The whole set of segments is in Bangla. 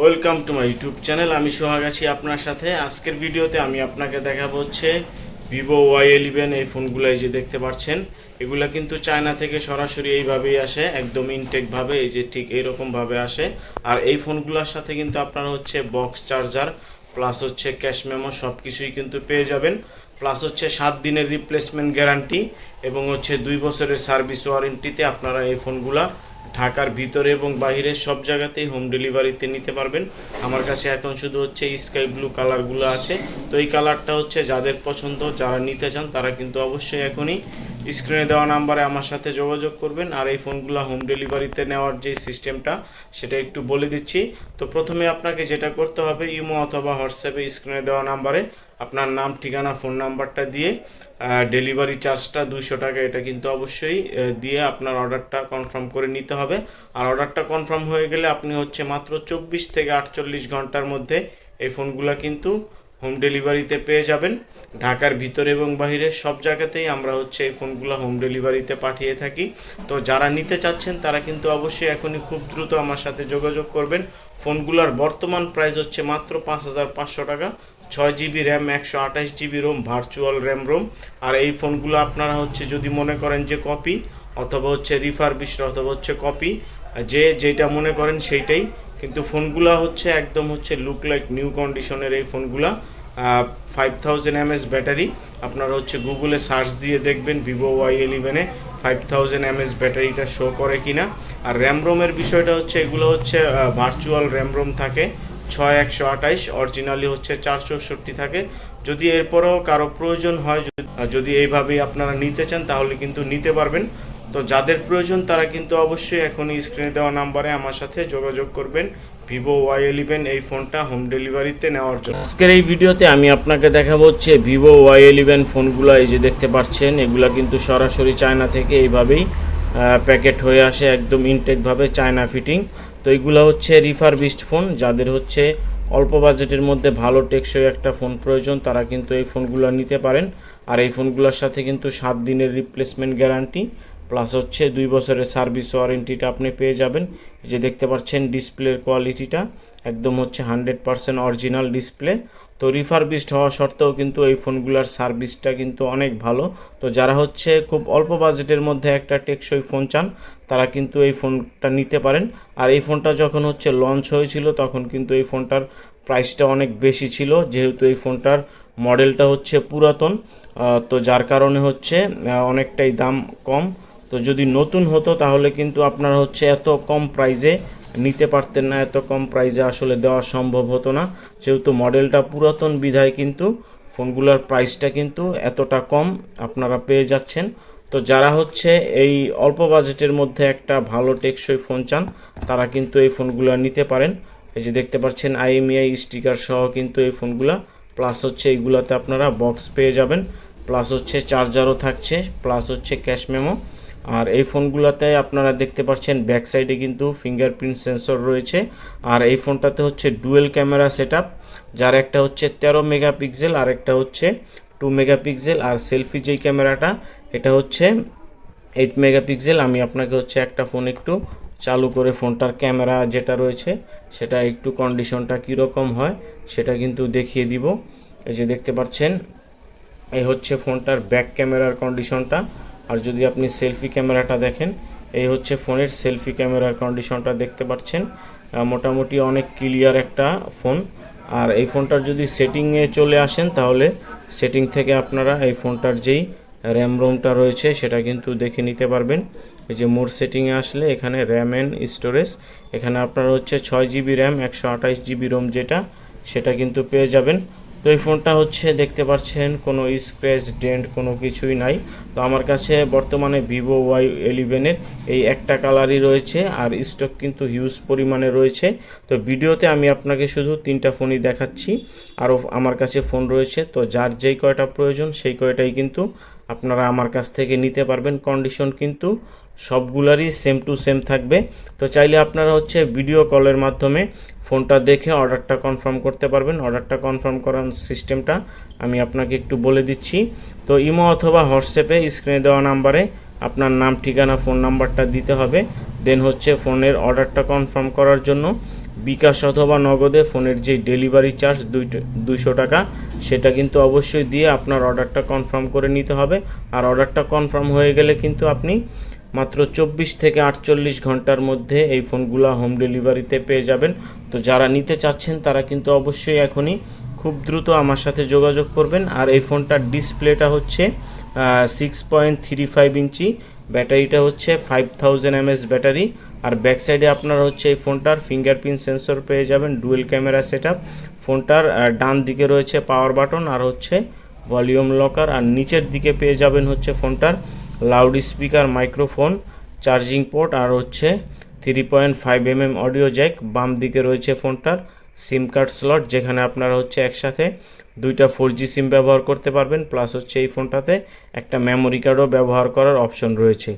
Welcome to my YouTube channel. আমি সোহাগ আছি আপনার সাথে। আজকের ভিডিওতে আমি আপনাকে দেখাবো হচ্ছে ভিভো ওয়াই এলিভেন, এই ফোনগুলো এই যে দেখতে পাচ্ছেন, এগুলা কিন্তু চায়না থেকে সরাসরি এইভাবেই আসে, একদম ইনটেকভাবে এই যে ঠিক এইরকমভাবে আসে। আর এই ফোনগুলোর সাথে কিন্তু আপনারা হচ্ছে বক্স চার্জার প্লাস হচ্ছে ক্যাশ মেমো সব কিছুই কিন্তু পেয়ে যাবেন। প্লাস হচ্ছে সাত দিনের রিপ্লেসমেন্ট গ্যারান্টি এবং হচ্ছে দুই বছরের সার্ভিস ওয়ারেন্টিতে আপনারা এই ফোনগুলা ঢাকার ভিতরে এবং বাইরে সব জায়গাতেই হোম ডেলিভারিতে নিতে পারবেন। আমার কাছে এখন শুধু হচ্ছে স্কাই ব্লু কালারগুলো আছে। তো এই কালারটা হচ্ছে যাদের পছন্দ, যারা নিতে চান, তারা কিন্তু অবশ্যই এখনই স্ক্রিনে দেওয়া নাম্বারে আমার সাথে যোগাযোগ করবেন। আর এই ফোনগুলো হোম ডেলিভারিতে নেওয়ার যে সিস্টেমটা সেটা একটু বলে দিচ্ছি। তো প্রথমে আপনাকে যেটা করতে হবে, ইমো অথবা হোয়াটসঅ্যাপে স্ক্রিনে দেওয়া নাম্বারে আপনার নাম, ঠিকানা ফোন নাম্বারটা দিয়ে ডেলিভারি চার্জটা দুইশো টাকা, এটা কিন্তু অবশ্যই দিয়ে আপনার অর্ডারটা কনফার্ম করে নিতে হবে। আর অর্ডারটা কনফার্ম হয়ে গেলে আপনি হচ্ছে মাত্র চব্বিশ থেকে আটচল্লিশ ঘণ্টার মধ্যে এই ফোনগুলো কিন্তু হোম ডেলিভারিতে পেয়ে যাবেন। ঢাকার ভিতরে এবং বাইরে সব জায়গাতেই আমরা হচ্ছে এই ফোনগুলো হোম ডেলিভারিতে পাঠিয়ে থাকি। তো যারা নিতে চাচ্ছেন, তারা কিন্তু অবশ্যই এখনই খুব দ্রুত আমার সাথে যোগাযোগ করবেন। ফোনগুলোর বর্তমান প্রাইস হচ্ছে মাত্র পাঁচ হাজার পাঁচশো টাকা। ছয় জিবি র্যাম, একশো আঠাশ GB ROM virtual RAM ROM. আর এই ফোনগুলো আপনারা হচ্ছে যদি মনে করেন যে কপি অথবা হচ্ছে রিফারবিশড অথবা হচ্ছে কপি যে যেটা মনে করেন সেইটাই। কিন্তু ফোনগুলো হচ্ছে একদম হচ্ছে লুক লাইক নিউ কন্ডিশনের এই ফোনগুলা। Five thousand mAh battery. আপনারা হচ্ছে গুগলে সার্চ দিয়ে দেখবেন ভিভো ওয়াই ইলেভেনে ফাইভ থাউজেন্ড এমএস ব্যাটারিটা শো করে কিনা। আর র্যাম রোমের বিষয়টা হচ্ছে এগুলো হচ্ছে ভার্চুয়াল র্যাম রোম থাকে। ছয় একশো আঠাইশ অরিজিনালি হচ্ছে চার চৌষট্টি থাকে। যদি এরপরেও কারও প্রয়োজন হয়, যদি- এইভাবেই আপনারা নিতে চান, তাহলে কিন্তু নিতে পারবেন। তো যাদের প্রয়োজন, তারা কিন্তু অবশ্যই এখনই স্ক্রিনে দেওয়া নাম্বারে আমার সাথে যোগাযোগ করবেন। ভিভো ওয়াই ইলেভেন এই ফোনটা হোম ডেলিভারিতে নেওয়ার জন্য। আজকের এই ভিডিওতে আমি আপনাকে দেখাবো হচ্ছে ভিভো ওয়াই ইলেভেন ফোনগুলো, এই যে দেখতে পাচ্ছেন, এগুলা কিন্তু সরাসরি চায়না থেকে এইভাবেই প্যাকেট হয়ে আসে একদম ইনটেকভাবে চায়না ফিটিং তো এইগুলো হচ্ছে রিফারবিস্ট ফোন যাদের হচ্ছে অল্প বাজেটের মধ্যে ভালো টেকসই একটা ফোন প্রয়োজন, তারা কিন্তু এই ফোনগুলো নিতে পারেন। আর এই ফোনগুলোর সাথে কিন্তু সাত দিনের রিপ্লেসমেন্ট গ্যারান্টি প্লাস হচ্ছে দুই বছরের সার্ভিস ওয়ারেন্টিটা আপনি পেয়ে যাবেন। যে দেখতে পাচ্ছেন ডিসপ্লের কোয়ালিটিটা, একদম হচ্ছে হান্ড্রেড পারসেন্ট অরিজিনাল ডিসপ্লে। তো রিফারবিস্ট হওয়া সত্ত্বেও কিন্তু এই ফোনগুলোর সার্ভিসটা কিন্তু অনেক ভালো। তো যারা হচ্ছে খুব অল্প বাজেটের মধ্যে একটা টেকসই ফোন চান, তারা কিন্তু এই ফোনটা নিতে পারেন। আর এই ফোনটা যখন হচ্ছে লঞ্চ হয়েছিল, তখন কিন্তু এই ফোনটার প্রাইসটা অনেক বেশি ছিল। যেহেতু এই ফোনটার মডেলটা হচ্ছে পুরাতন তো যার কারণে হচ্ছে অনেকটাই দাম কম। তো যদি নতুন হতো, তাহলে কিন্তু আপনার হচ্ছে এত কম প্রাইজে নিতে পারতেন না, এত কম প্রাইজে আসলে দেওয়া সম্ভব হতো না। যেহেতু মডেলটা পুরাতন বিধায় কিন্তু ফোনগুলোর প্রাইসটা কিন্তু এতটা কম আপনারা পেয়ে যাচ্ছেন। তো যারা হচ্ছে এই অল্প বাজেটের মধ্যে একটা ভালো টেকসই ফোন চান, তারা কিন্তু এই ফোনগুলো নিতে পারেন। এই যে দেখতে পাচ্ছেন আইএমআই স্টিকার সহ কিন্তু এই ফোনগুলো। প্লাস হচ্ছে এইগুলাতে আপনারা বক্স পেয়ে যাবেন। প্লাস হচ্ছে চার্জারও থাকছে। প্লাস হচ্ছে ক্যাশ মেমো আর এই ফোনগুলোতে আপনারা দেখতে পাচ্ছেন ব্যাক সাইডে কিন্তু ফিঙ্গারপ্রিন্ট সেন্সর রয়েছে। আর এই ফোনটাতে হচ্ছে ডুয়েল ক্যামেরা সেট যার একটা হচ্ছে তেরো মেগাপিক্সেল আর একটা হচ্ছে টু মেগাপিক্সেল আর সেলফি যেই ক্যামেরাটা এটা হচ্ছে এইট মেগাপিক্সেল আমি আপনাকে হচ্ছে একটা ফোন একটু চালু করে ফোনটার ক্যামেরা যেটা রয়েছে, সেটা একটু কন্ডিশনটা কীরকম হয়, সেটা কিন্তু দেখিয়ে দিব। এই যে দেখতে পাচ্ছেন, এই হচ্ছে ফোনটার ব্যাক ক্যামেরার কন্ডিশনটা আর যদি আপনি সেলফি ক্যামেরাটা দেখেন, এই হচ্ছে ফোনের সেলফি ক্যামেরার কন্ডিশনটা দেখতে পাচ্ছেন। মোটামুটি অনেক ক্লিয়ার একটা ফোন। আর এই ফোনটার যদি সেটিংয়ে চলে আসেন, তাহলে সেটিং থেকে আপনারা এই ফোনটার যেই র্যাম রোমটা রয়েছে, সেটা কিন্তু দেখে নিতে পারবেন। এই যে মোর সেটিংয়ে আসলে এখানে র্যাম অ্যান্ড স্টোরেজ। এখানে আপনার হচ্ছে ছয় জিবি র্যাম, একশো আঠাশ জিবি রোম যেটা, সেটা কিন্তু পেয়ে যাবেন। তো এই ফোনটা হচ্ছে দেখতে পাচ্ছেন, কোনো স্ক্র্যাচ ডেন্ট কোনো কিছুই নাই। তো আমার কাছে বর্তমানে ভিভো ওয়াই এলিভেনের এই একটা কালারই রয়েছে আর স্টক কিন্তু হিউজ পরিমাণে রয়েছে। তো ভিডিওতে আমি আপনাকে শুধু তিনটা ফোনই দেখাচ্ছি। আরও আমার কাছে ফোন রয়েছে, তো যার যেই কয়টা প্রয়োজন সেই কয়টাই কিন্তু আপনারা আমার কাছ থেকে নিতে পারবেন কন্ডিশন কিন্তু সবগুলারই সেম টু সেম থাকবে। তো চাইলে আপনারা হচ্ছে ভিডিও কলের মাধ্যমে ফোনটা দেখে অর্ডারটা কনফার্ম করতে পারবেন। অর্ডারটা কনফার্ম করার সিস্টেমটা আমি আপনাকে একটু বলে দিচ্ছি। তো ইমো অথবা হোয়াটসঅ্যাপে স্ক্রিনে দেওয়া নাম্বারে আপনার নাম, ঠিকানা ফোন নাম্বারটা দিতে হবে। দেন হচ্ছে ফোনের অর্ডারটা কনফার্ম করার জন্য বিকাশ অথবা নগদে ফোনের যে ডেলিভারি চার্জ দুই দুইশো টাকা, সেটা কিন্তু অবশ্যই দিয়ে আপনার অর্ডারটা কনফার্ম করে নিতে হবে। আর অর্ডারটা কনফার্ম হয়ে গেলে কিন্তু আপনি মাত্র চব্বিশ থেকে আটচল্লিশ ঘণ্টার মধ্যে এই ফোনগুলো হোম ডেলিভারিতে পেয়ে যাবেন। তো যারা নিতে চাচ্ছেন, তারা কিন্তু অবশ্যই এখনই খুব দ্রুত আমার সাথে যোগাযোগ করবেন। আর এই ফোনটার ডিসপ্লেটা হচ্ছে six point three five inch. ব্যাটারিটা হচ্ছে ফাইভ থাউজেন্ড এমএস ব্যাটারি। আর ব্যাক সাইডে আপনার হচ্ছে এই ফোনটার ফিঙ্গারপ্রিন্ট সেন্সর পেয়ে যাবেন ডুয়েল ক্যামেরা সেট ফোনটার ডান দিকে রয়েছে পাওয়ার বাটন আর হচ্ছে ভলিউম লকার আর নিচের দিকে পেয়ে যাবেন হচ্ছে ফোনটার loud speaker microphone charging port আর হচ্ছে three point five M M audio jack বাম দিকে রয়েছে ফোনটার সিম কার্ড স্লট যেখানে আপনারা হচ্ছে একসাথে দুইটা ফোর জি সিম ব্যবহার করতে পারবেন। প্লাস হচ্ছে এই ফোনটাতে একটা মেমোরি কার্ডও ব্যবহার করার অপশন রয়েছে।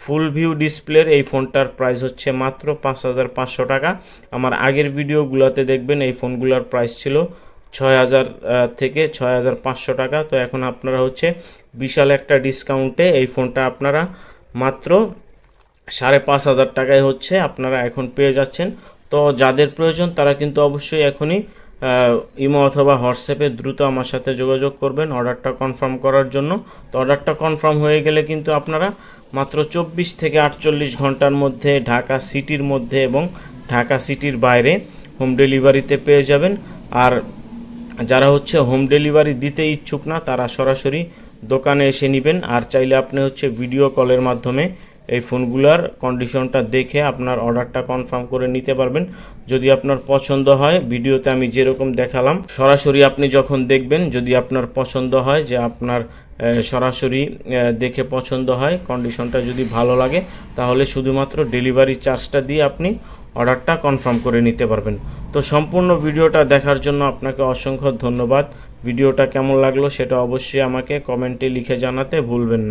ফুল ভিউ ডিসপ্লের এই ফোনটার প্রাইস হচ্ছে মাত্র পাঁচ হাজার পাঁচশো টাকা। আমার আগের ভিডিওগুলোতে দেখবেন এই ফোনগুলোর প্রাইস ছিল ছয় হাজার থেকে ছয় হাজার পাঁচশো টাকা। তো এখন আপনারা হচ্ছে বিশাল একটা ডিসকাউন্টে এই ফোনটা আপনারা মাত্র সাড়ে পাঁচ হাজার টাকায় হচ্ছে আপনারা এখন পেয়ে যাচ্ছেন। তো যাদের প্রয়োজন তারা কিন্তু অবশ্যই এখনই ইমো অথবা হোয়াটসঅ্যাপে দ্রুত আমার সাথে যোগাযোগ করবেন অর্ডারটা কনফার্ম করার জন্য। তো অর্ডারটা কনফার্ম হয়ে গেলে কিন্তু আপনারা মাত্র চব্বিশ থেকে আটচল্লিশ ঘণ্টার মধ্যে ঢাকা সিটির মধ্যে এবং ঢাকা সিটির বাইরে হোম ডেলিভারিতে পেয়ে যাবেন। আর যারা হচ্ছে হোম ডেলিভারি দিতে ইচ্ছুক না, তারা সরাসরি দোকানে এসে নেবেন। আর চাইলে আপনি হচ্ছে ভিডিও কলের মাধ্যমে এই ফোনগুলোর কন্ডিশনটা দেখে আপনার অর্ডারটা কনফার্ম করে নিতে পারবেন। যদি আপনার পছন্দ হয়, ভিডিওতে আমি যেরকম দেখালাম, সরাসরি আপনি যখন দেখবেন, যদি আপনার পছন্দ হয় যে আপনার সরাসরি দেখে পছন্দ হয় কন্ডিশনটা যদি ভালো লাগে, তাহলে শুধুমাত্র ডেলিভারি চার্জটা দিয়ে আপনি অর্ডারটা কনফার্ম করে নিতে পারবেন। তো সম্পূর্ণ ভিডিওটা দেখার জন্য আপনাকে অসংখ্য ধন্যবাদ। ভিডিওটা কেমন লাগল সেটা অবশ্যই আমাকে কমেন্টে লিখে জানাতে ভুলবেন না।